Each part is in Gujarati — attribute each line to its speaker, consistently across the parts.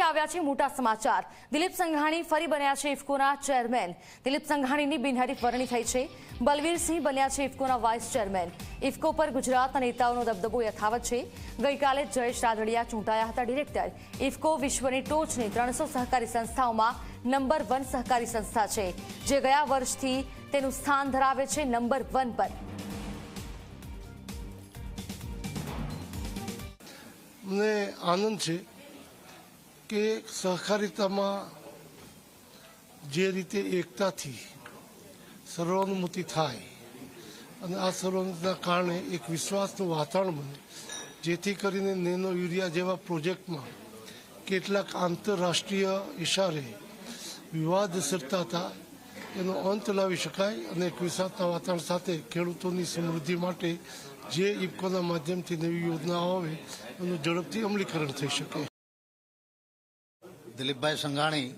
Speaker 1: આવ્યા છે મોટા સમાચાર. દિલીપ સંઘાણી ફરી બન્યા છે ઇફકોના ચેરમેન. દિલીપ સંઘાણીની બિનહરીફ વરણી થઈ છે. બલવીરસિંહ બન્યા છે ઇફકોના વાઇસ ચેરમેન. ઇફકો પર ગુજરાતના નેતાઓનો દબદબો યથાવત છે. ગઈકાલે જયેશ રાદડિયા ચૂંટાયા હતા ડિરેક્ટર. ઇફકો વિશ્વની ટોચની ત્રણસો સહકારી સંસ્થાઓમાં નંબર વન સહકારી સંસ્થા છે. જે ગયા વર્ષથી તેનું સ્થાન ધરાવે છે નંબર વન પર.
Speaker 2: મને આનંદ છે કે સહકારિતામાં જે રીતે એકતાથી સર્વાનુમતિ થાય અને આ સર્વાનુમતિના કારણે એક વિશ્વાસનું વાતાવરણ બને, જેથી કરીને નેનો યુરિયા જેવા પ્રોજેક્ટમાં કેટલાક આંતરરાષ્ટ્રીય ઇશારે વિવાદ સર્તા હતા એનો અંત લાવી શકાય અને એક વિશ્વાસના વાતાવરણ સાથે ખેડૂતોની સમૃદ્ધિ માટે જે ઇફકોના માધ્યમથી નવી યોજનાઓ આવે એનું ઝડપથી અમલીકરણ થઈ શકે.
Speaker 3: દિલીપભાઈ સંઘાણી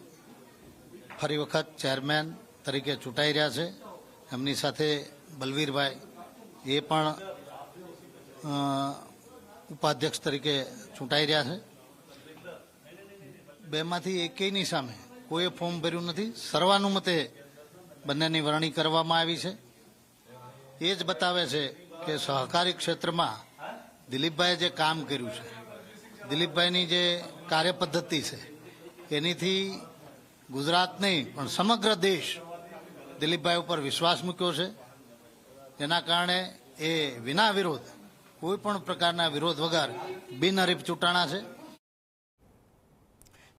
Speaker 3: ફરી વખત ચેરમેન તરીકે ચૂંટાઈ રહ્યા છે. એમની સાથે બલવીરભાઈ એ પણ ઉપાધ્યક્ષ તરીકે ચૂંટાઈ રહ્યા છે. બેમાંથી એકેયની સામે કોઈએ ફોર્મ ભર્યું નથી. સર્વાનુમતે બંનેની વરણી કરવામાં આવી છે. એ જ બતાવે છે કે સહકારી ક્ષેત્રમાં દિલીપભાઈએ જે કામ કર્યું છે, દિલીપભાઈની જે કાર્યપદ્ધતિ છે એનીથી ગુજરાત નહીં, પણ સમગ્ર દેશ દિલીપભાઈ ઉપર વિશ્વાસ મૂક્યો છે. જેના કારણે એ વિના વિરોધ, કોઈ પણ પ્રકારના વિરોધ વગર બિનહરીફ ચૂંટાણા છે.